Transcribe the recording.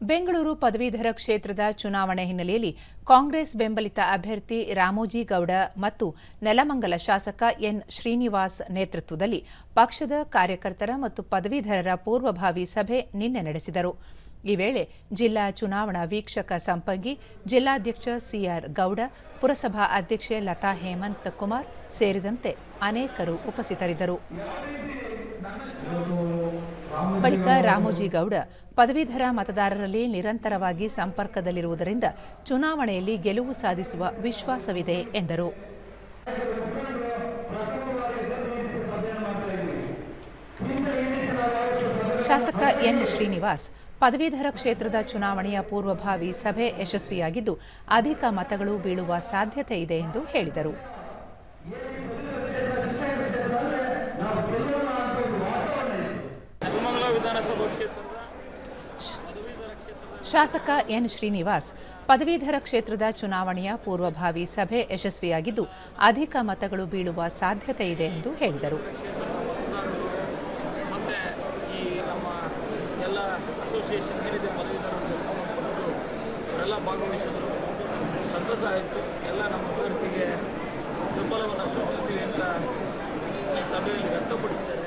ಬೆಂಗಳೂರು ಪದವೀಧರ ಕ್ಷೇತ್ರದ ಚುನಾವಣೆ ಹಿನ್ನೆಲೆಯಲ್ಲಿ ಕಾಂಗ್ರೆಸ್ ಬೆಂಬಲಿತ ಅಭ್ಯರ್ಥಿ ರಾಮೋಜಿ ಗೌಡ ಮತ್ತು ನೆಲಮಂಗಲ ಶಾಸಕ ಎನ್ ಶ್ರೀನಿವಾಸ್ ನೇತೃತ್ವದಲ್ಲಿ ಪಕ್ಷದ ಕಾರ್ಯಕರ್ತರ ಮತ್ತು ಪದವೀಧರರ ಪೂರ್ವಭಾವಿ ಸಭೆ ನಿನ್ನೆ ನಡೆಸಿದರು. ಈ ವೇಳೆ ಜಿಲ್ಲಾ ಚುನಾವಣಾ ವೀಕ್ಷಕ ಸಂಪಂಗಿ ಜಿಲ್ಲಾಧ್ಯಕ್ಷ ಸಿಆರ್ ಗೌಡ, ಪುರಸಭಾ ಅಧ್ಯಕ್ಷೆ ಲತಾ ಹೇಮಂತ್ ಕುಮಾರ್ ಸೇರಿದಂತೆ ಅನೇಕರು ಉಪಸ್ಥಿತರಿದ್ದರು. ಬಳಿಕ ರಾಮೋಜಿಗೌಡ ಪದವೀಧರ ಮತದಾರರಲ್ಲಿ ನಿರಂತರವಾಗಿ ಸಂಪರ್ಕದಲ್ಲಿರುವುದರಿಂದ ಚುನಾವಣೆಯಲ್ಲಿ ಗೆಲುವು ಸಾಧಿಸುವ ವಿಶ್ವಾಸವಿದೆ ಎಂದರು. ಶಾಸಕ ಎನ್. ಶ್ರೀನಿವಾಸ್ ಪದವೀಧರ ಕ್ಷೇತ್ರದ ಚುನಾವಣೆಯ ಪೂರ್ವಭಾವಿ ಸಭೆ ಯಶಸ್ವಿಯಾಗಿದ್ದು, ಅಧಿಕ ಮತಗಳು ಬೀಳುವ ಸಾಧ್ಯತೆ ಇದೆ ಎಂದು ಹೇಳಿದರು ನೆಲಮಂಗಲ ವಿಧಾನಸಭಾ ಕ್ಷೇತ್ರದ ಶಾಸಕ ಎನ್ ಶ್ರೀನಿವಾಸ್ ಪದವೀಧರ ಕ್ಷೇತ್ರದ ಚುನಾವಣೆಯ ಪೂರ್ವಭಾವಿ ಸಭೆ ಯಶಸ್ವಿಯಾಗಿದ್ದು ಅಧಿಕ ಮತಗಳು ಬೀಳುವ ಸಾಧ್ಯತೆ ಇದೆ ಎಂದು ಹೇಳಿದರು. ಭಾಗವಹಿಸಿದ್ರು. ಸಂತಸ ಆಯಿತು. ಎಲ್ಲ ನಮ್ಮ ಅಭ್ಯರ್ಥಿಗೆ ಬೆಂಬಲವನ್ನು ಸೂಚಿಸ್ತೀವಿ ಅಂತ ಈ ಸಭೆಯಲ್ಲಿ ವ್ಯಕ್ತಪಡಿಸಿದ್ದಾರೆ.